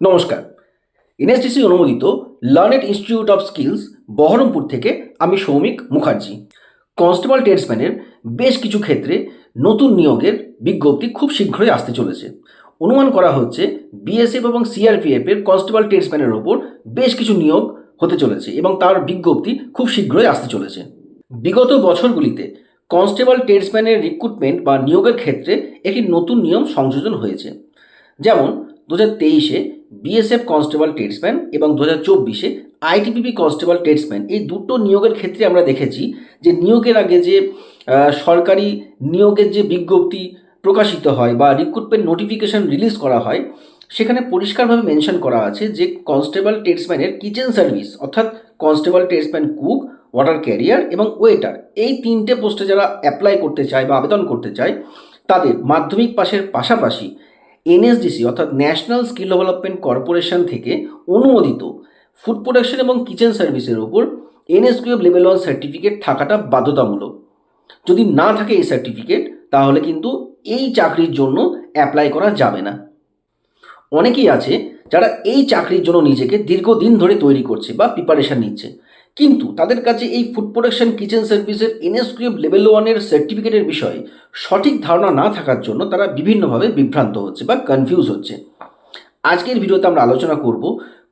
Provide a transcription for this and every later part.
নমস্কার। এনএসডিসি অনুমোদিত learned institute of skills Baharampur থেকে আমি সৌমিক মুখার্জি। কনস্টেবল টেটসম্যানের বেশ কিছু ক্ষেত্রে নতুন নিয়োগের বিজ্ঞপ্তি খুব শীঘ্রই আসতে চলেছে। অনুমান করা হচ্ছে বিএসএফ এবং সিআরপিএফ এর কনস্টেবল টেটসম্যানের ওপর বেশ কিছু নিয়োগ হতে চলেছে এবং তার বিজ্ঞপ্তি খুব শীঘ্রই আসতে চলেছে। বিগত বছরগুলিতে কনস্টেবল টেটসম্যানের রিক্রুটমেন্ট বা নিয়োগের ক্ষেত্রে একটি নতুন নিয়ম সংযোজন হয়েছে। যেমন দু হাজার তেইশে বিএসএফ কনস্টেবল টেটসম্যান এবং দু হাজার চব্বিশে আইটিপিপি কনস্টেবল টেটসম্যান এই দুটো নিয়োগের ক্ষেত্রে আমরা দেখেছি যে নিয়োগের আগে যে সরকারি নিয়োগের যে বিজ্ঞপ্তি প্রকাশিত হয় বা রিক্রুটমেন্ট নোটিফিকেশন রিলিজ করা হয়, সেখানে পরিষ্কারভাবে মেনশন করা আছে যে কনস্টেবল টেটসম্যানের কিচেন সার্ভিস অর্থাৎ constable tradesman cook water carrier এবং ওয়েটার এই তিনটে পোস্টে যারা অ্যাপ্লাই করতে চায় বা আবেদন করতে চায়, তাদের মাধ্যমিক পাশের পাশাপাশি এনএসডিসি, অর্থাৎ ন্যাশনাল স্কিল ডেভেলপমেন্ট কর্পোরেশন থেকে অনুমোদিত ফুড প্রোডাকশন এবং কিচেন সার্ভিসের ওপর এনএসকিউএফ লেভেল ওয়ান সার্টিফিকেট থাকাটা বাধ্যতামূলক। যদি না থাকে এই সার্টিফিকেট তাহলে কিন্তু এই চাকরির জন্য অ্যাপ্লাই করা যাবে না। অনেকেই আছে যারা এই চাকরির জন্য নিজেকে দীর্ঘদিন ধরে তৈরি করছে বা প্রিপারেশন নিচ্ছে। কিন্তু তাদের কাছে এই ফুড প্রোডাকশন কিচেন সার্ভিসের এনএসকিউএফ লেভেল ওয়ানের সার্টিফিকেটের বিষয়ে সঠিক ধারণা না থাকার জন্য তারা বিভিন্নভাবে বিভ্রান্ত হচ্ছে বা কনফিউজ হচ্ছে। আজকের ভিডিওতে আমরা আলোচনা করব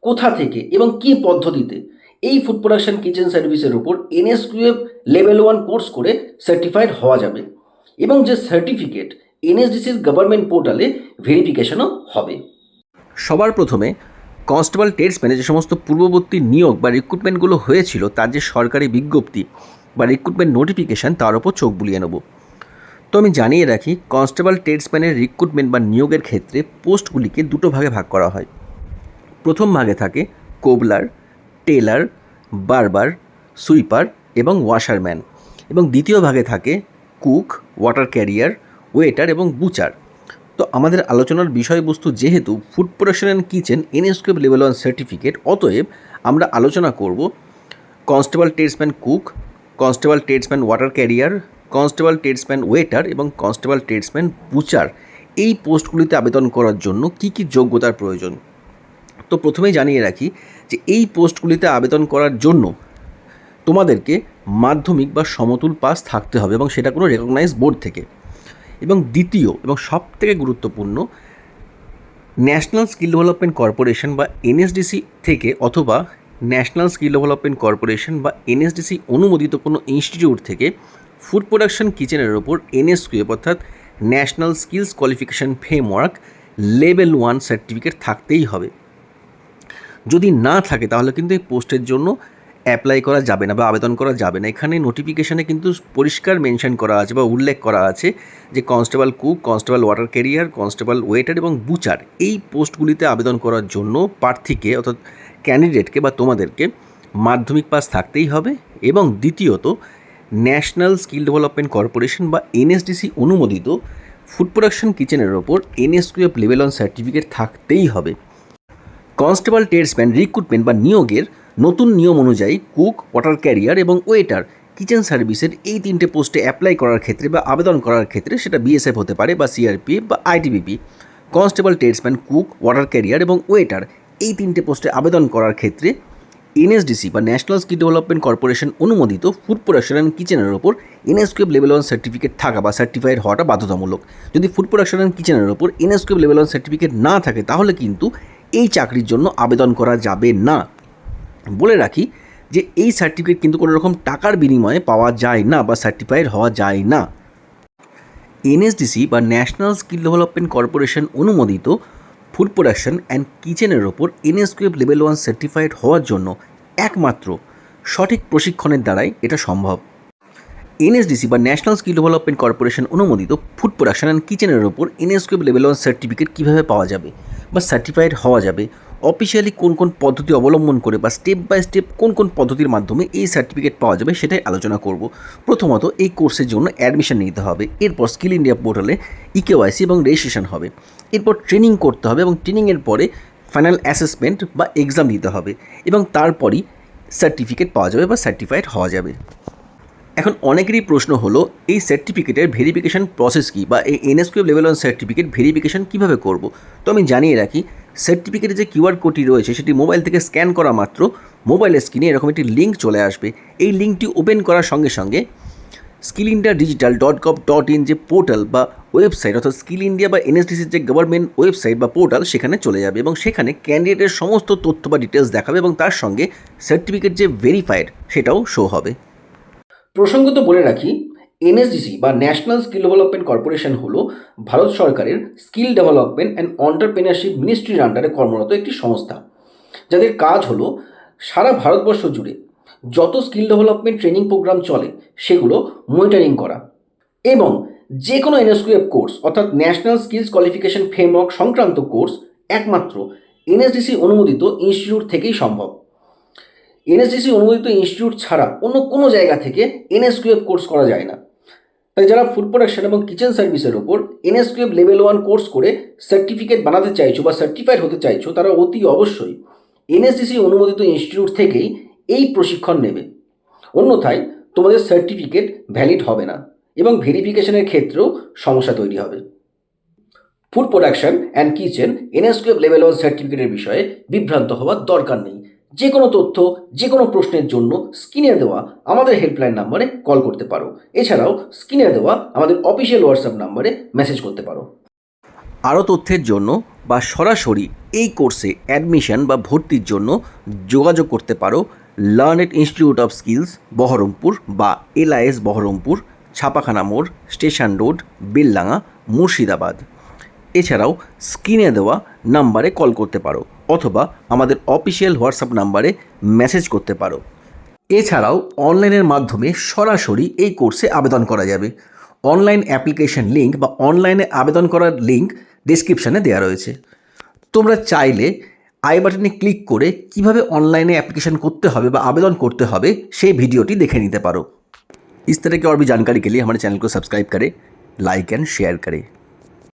কোথা থেকে এবং কী পদ্ধতিতে এই ফুড প্রোডাকশন কিচেন সার্ভিসের উপর এনএসকিউএফ লেভেল ওয়ান কোর্স করে সার্টিফাইড হওয়া যাবে এবং যে সার্টিফিকেট এনএসডিসির গভর্নমেন্ট পোর্টালে ভেরিফিকেশনও হবে। সবার প্রথমে কনস্টেবল টেটসম্যানে যে সমস্ত পূর্ববর্তী নিয়োগ বা রিক্রুটমেন্টগুলো হয়েছিল, তার যে সরকারি বিজ্ঞপ্তি বা রিক্রুটমেন্ট নোটিফিকেশান তার ওপর চোখ বুলিয়ে নেব। তো আমি জানিয়ে রাখি, কনস্টেবল টেটসম্যানের রিক্রুটমেন্ট বা নিয়োগের ক্ষেত্রে পোস্টগুলিকে দুটো ভাগে ভাগ করা হয়। প্রথম ভাগে থাকে কোবলার, টেলার, বারবার, সুইপার এবং ওয়াশারম্যান। এবং দ্বিতীয় ভাগে থাকে কুক, ওয়াটার ক্যারিয়ার, ওয়েটার এবং বুচার। তো আমাদের আলোচনার বিষয়বস্তু যেহেতু food production and kitchen NSQF level one certificate অতএব আমরা আলোচনা করব constable tradesman cook constable tradesman water carrier constable tradesman waiter এবং কনস্টেবল টেটসম্যান বুচার এই পোস্টগুলিতে আবেদন করার জন্য কী কী যোগ্যতার প্রয়োজন? তো প্রথমেই জানিয়ে রাখি যে এই পোস্টগুলিতে আবেদন করার জন্য তোমাদেরকে মাধ্যমিক বা সমতুল পাস থাকতে হবে এবং সেটা কোনো রেকগনাইজ বোর্ড থেকে। এবং দ্বিতীয় এবং সবথেকে গুরুত্বপূর্ণ ন্যাশনাল স্কিল ডেভেলপমেন্ট কর্পোরেশন বা এনএসডিসি থেকে অথবা ন্যাশনাল স্কিল ডেভেলপমেন্ট কর্পোরেশন বা এনএসডিসি অনুমোদিত কোনো ইনস্টিটিউট থেকে ফুড প্রোডাকশন কিচেনের ওপর এনএসকিউএফ অর্থাৎ national skills qualification framework level one certificate থাকতেই হবে। যদি না থাকে তাহলে কিন্তু এই পোস্টের জন্য অ্যাপ্লাই করা যাবে না বা আবেদন করা যাবে না। এখানে নোটিফিকেশানে কিন্তু পরিষ্কার মেনশন করা আছে বা উল্লেখ করা আছে যে constable cook constable water carrier constable waiter এবং বুচার এই পোস্টগুলিতে আবেদন করার জন্য প্রার্থীকে অর্থাৎ ক্যান্ডিডেটকে বা তোমাদেরকে মাধ্যমিক পাস থাকতেই হবে এবং দ্বিতীয়ত ন্যাশনাল স্কিল ডেভেলপমেন্ট কর্পোরেশন বা এনএসডিসি অনুমোদিত ফুড প্রোডাকশন কিচেনের ওপর এনএসকিউএফ লেভেল অন সার্টিফিকেট থাকতেই হবে। কনস্টেবল টেটসম্যান রিক্রুটমেন্ট বা নিয়োগের নতুন নিয়ম অনুযায়ী কুক, ওয়াটার ক্যারিয়ার এবং ওয়েটার, কিচেন সার্ভিসের এই তিনটে পোস্টে অ্যাপ্লাই করার ক্ষেত্রে বা আবেদন করার ক্ষেত্রে সেটা বিএসএফ হতে পারে বা সিআরপিএফ বা ITBP constable tradesman cook, water carrier এবং ওয়েটার এই তিনটে পোস্টে আবেদন করার ক্ষেত্রে এনএসডিসি বা ন্যাশনাল স্কিল ডেভেলপমেন্ট কর্পোরেশন অনুমোদিত ফুড প্রোডাকশন অ্যান্ড কিচেনের ওপর এনএসকিউএফ লেভেল ওয়ান সার্টিফিকেট থাকা বা সার্টিফাইড হওয়াটা বাধ্যতামূলক। যদি ফুড প্রোডাকশন অ্যান্ড কিচেনের ওপর এনএসকিউএফ লেভেল ওয়ান সার্টিফিকেট না থাকে, তাহলে কিন্তু এই চাকরির জন্য আবেদন করা যাবে না। বলে রাখি যে এই সার্টিফিকেট কিন্তু কোনো রকম টাকার বিনিময়ে পাওয়া যায় না বা সার্টিফাইড হওয়া যায় না। এনএসডিসি বা ন্যাশনাল স্কিল ডেভেলপমেন্ট কর্পোরেশন অনুমোদিত ফুড প্রোডাকশন অ্যান্ড কিচেনের ওপর এনএসকিউএফ লেভেল ওয়ান সার্টিফাইড হওয়ার জন্য একমাত্র সঠিক প্রশিক্ষণের দ্বারাই এটা সম্ভব। এনএসডিসি বা ন্যাশনাল স্কিল ডেভেলপমেন্ট কর্পোরেশন অনুমোদিত ফুড প্রোডাকশন অ্যান্ড কিচেনের ওপর এনএসকিউএফ লেভেল ওয়ান সার্টিফিকেট কীভাবে পাওয়া যাবে? বা সার্টিফাইড হওয়া যাবে অফিসিয়ালি কোন কোন পদ্ধতি অবলম্বন করে বা স্টেপ বাই স্টেপ কোন কোন পদ্ধতির মাধ্যমে এই সার্টিফিকেট পাওয়া যাবে সেটাই আলোচনা করব। প্রথমত এই কোর্সের জন্য অ্যাডমিশন নিতে হবে, এরপর স্কিল ইন্ডিয়া পোর্টালে ইকেওয়াইসি এবং রেজিস্ট্রেশন হবে, এরপর ট্রেনিং করতে হবে এবং ট্রেনিংয়ের পরে ফাইনাল অ্যাসেসমেন্ট বা এক্সাম দিতে হবে এবং তারপরই সার্টিফিকেট পাওয়া যাবে বা সার্টিফাইড হওয়া যাবে। এখন অনেকেরই প্রশ্ন হলো, এই সার্টিফিকেটের ভেরিফিকেশন প্রসেস কী বা এই NSQ level one certificate verification কীভাবে করব? তো আমি জানিয়ে রাখি সার্টিফিকেটে যে কিউআর কোডটি রয়েছে, সেটি মোবাইল থেকে স্ক্যান করা মাত্র। মোবাইলের স্ক্রিনে এরকম একটি লিঙ্ক চলে আসবে। এই লিঙ্কটি ওপেন করার সঙ্গে সঙ্গে skill India digital dot gov dot in যে পোর্টাল বা ওয়েবসাইট অর্থাৎ স্কিল ইন্ডিয়া বা এনএসডিসির যে গভর্নমেন্ট ওয়েবসাইট বা পোর্টাল সেখানে চলে যাবে এবং সেখানে ক্যান্ডিডেটের সমস্ত তথ্য বা ডিটেলস দেখাবে এবং তার সঙ্গে সার্টিফিকেট যে ভেরিফাইড সেটাও শো হবে। প্রসঙ্গত বলে রাখি, এনএসডিসি বা ন্যাশনাল স্কিল ডেভেলপমেন্ট কর্পোরেশন হল ভারত সরকারের স্কিল ডেভেলপমেন্ট অ্যান্ড অন্টারপ্রেনারশিপ মিনিস্ট্রির আন্ডারে কর্মরত একটি সংস্থা। যাদের কাজ হলো সারা ভারতবর্ষ জুড়ে যত স্কিল ডেভেলপমেন্ট ট্রেনিং প্রোগ্রাম চলে, সেগুলো মনিটরিং করা এবং যে কোনো এনএসকিউএফ কোর্স অর্থাৎ ন্যাশনাল স্কিলস কোয়ালিফিকেশন ফ্রেমওয়ার্ক সংক্রান্ত কোর্স একমাত্র এনএসডিসি অনুমোদিত ইনস্টিটিউট থেকেই সম্ভব। এনএসডিসি অনুমোদিত ইনস্টিটিউট ছাড়া অন্য কোনো জায়গা থেকে এনএসকিউএফ কোর্স করা যায় না। তাই যারা ফুড প্রোডাকশন এবং কিচেন সার্ভিসের ওপর এনএসকিউএফ লেভেল ওয়ান কোর্স করে সার্টিফিকেট বানাতে চাইছো বা সার্টিফাইড হতে চাইছো, তারা অতি অবশ্যই এনএসডিসি অনুমোদিত ইনস্টিটিউট থেকেই এই প্রশিক্ষণ নেবে। অন্যথায় তোমাদের সার্টিফিকেট ভ্যালিড হবে না এবং ভেরিফিকেশনের ক্ষেত্রেও সমস্যা তৈরি হবে। Food production and kitchen NSQF level one সার্টিফিকেটের বিষয়ে বিভ্রান্ত হওয়ার দরকার নেই। যে কোনো তথ্য যে কোনো প্রশ্নের জন্য স্ক্রিনে দেওয়া আমাদের হেল্পলাইন নাম্বারে কল করতে পারো। এছাড়াও স্ক্রিনে দেওয়া আমাদের অফিসিয়াল হোয়াটসঅ্যাপ নাম্বারে মেসেজ করতে পারো। আরও তথ্যের জন্য বা সরাসরি এই কোর্সে অ্যাডমিশন বা ভর্তির জন্য যোগাযোগ করতে পারো learned institute of skills Baharampur বা এলআইএস বহরমপুর, ছাপাখানা মোড়, স্টেশন রোড বেলডাঙা মুর্শিদাবাদ। এছাড়াও স্ক্রিনে দেওয়া নাম্বারে কল করতে পারো। অথবা আমাদের অফিসিয়াল হোয়াটসঅ্যাপ নাম্বারে মেসেজ করতে পারো। এছাড়াও অনলাইনের মাধ্যমে সরাসরি এই কোর্সে আবেদন করা যাবে। অনলাইন অ্যাপ্লিকেশন লিঙ্ক বা অনলাইনে আবেদন করার লিঙ্ক ডিসক্রিপশানে দেওয়া রয়েছে। তোমরা চাইলে আই বাটনে ক্লিক করে কীভাবে অনলাইনে অ্যাপ্লিকেশন করতে হবে বা আবেদন করতে হবে সেই ভিডিওটি দেখে নিতে পারো। इस অরবি জানকারি কেলি भी जानकारी के लिए हमारे चैनल को सब्सक्राइब करें